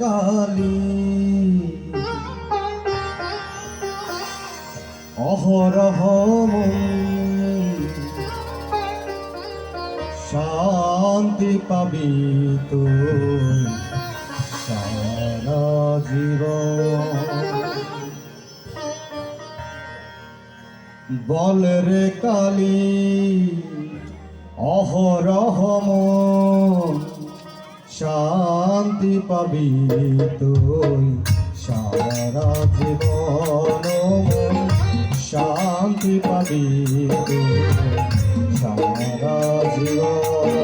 কালী। অহরহ শান্তি পাবি তুই সারা জীবন। বল রে কালী অহরহ মন। শান্তি পাবি তুই। সারা জীবন শান্তি পাবি সারা জীবন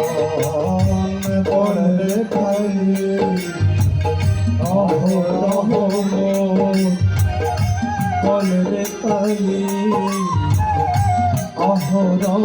কালী অহরহ মন বল অহরহ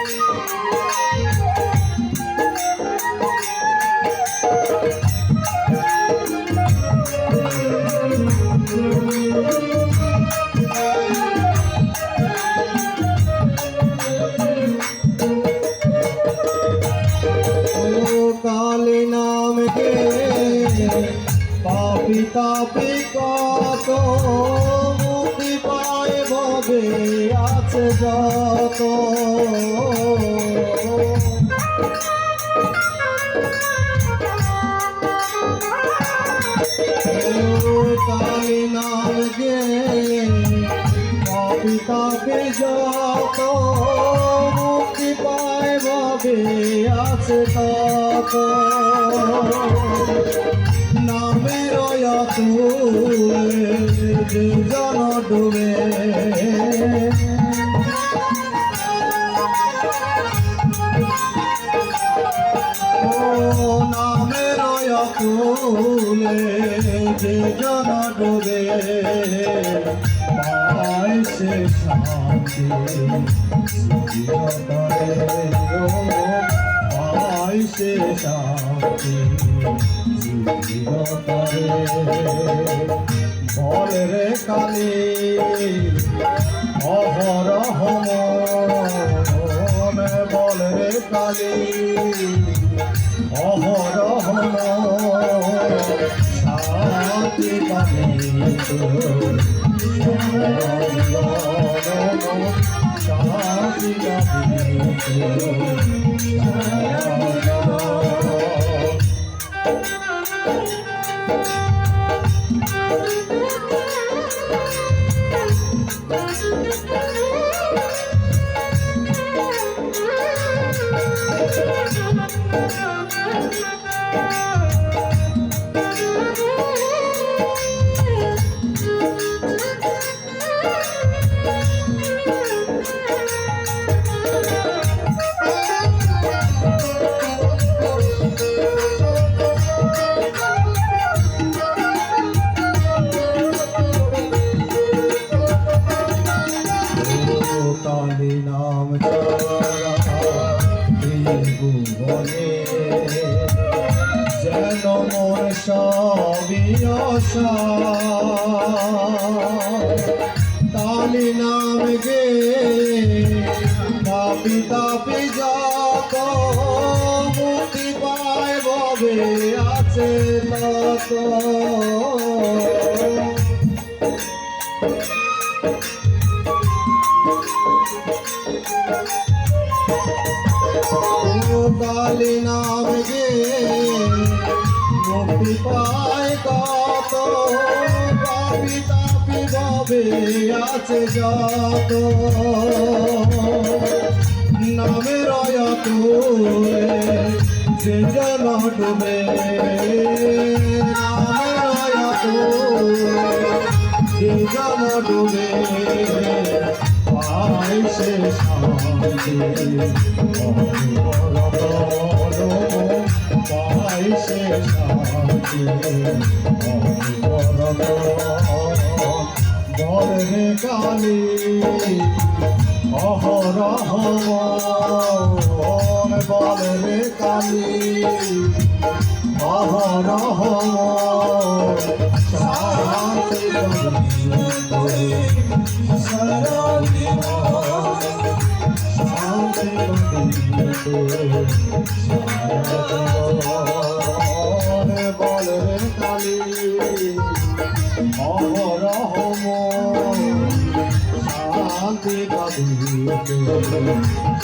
পাপি তাপি কত মুক্তি পায় ভবে আছে যত। কালী নাম কে পাপি তাপি যত মুক্তি পায় ভবে আছে তত। দুজন ডুবে নামের অতুলে দুজন ডুবে সে শান্তি সে শান্তি। বল রে কালী অহরহ বল রে কালী অহরহ শান্তি পাবে শান্তি পাবে Whoa. কালী নাম গে তাপি তাপি যত মুক্তি পায় ববে আছে তত। কালী নাম গে মুক্তি পায় কত, পাপি তাপি ভাবে আছে যত। নামের অয়তুলে যে জন ডুবে। নামের অয়তুলে যে জন ডুবে। শান্তি পায় সে শান্তি বল রে কালী অহরহ মন বলে রে কালী অহরহ শান্তি বলে কালী অহরহ শান্তি শান্তি শান্তি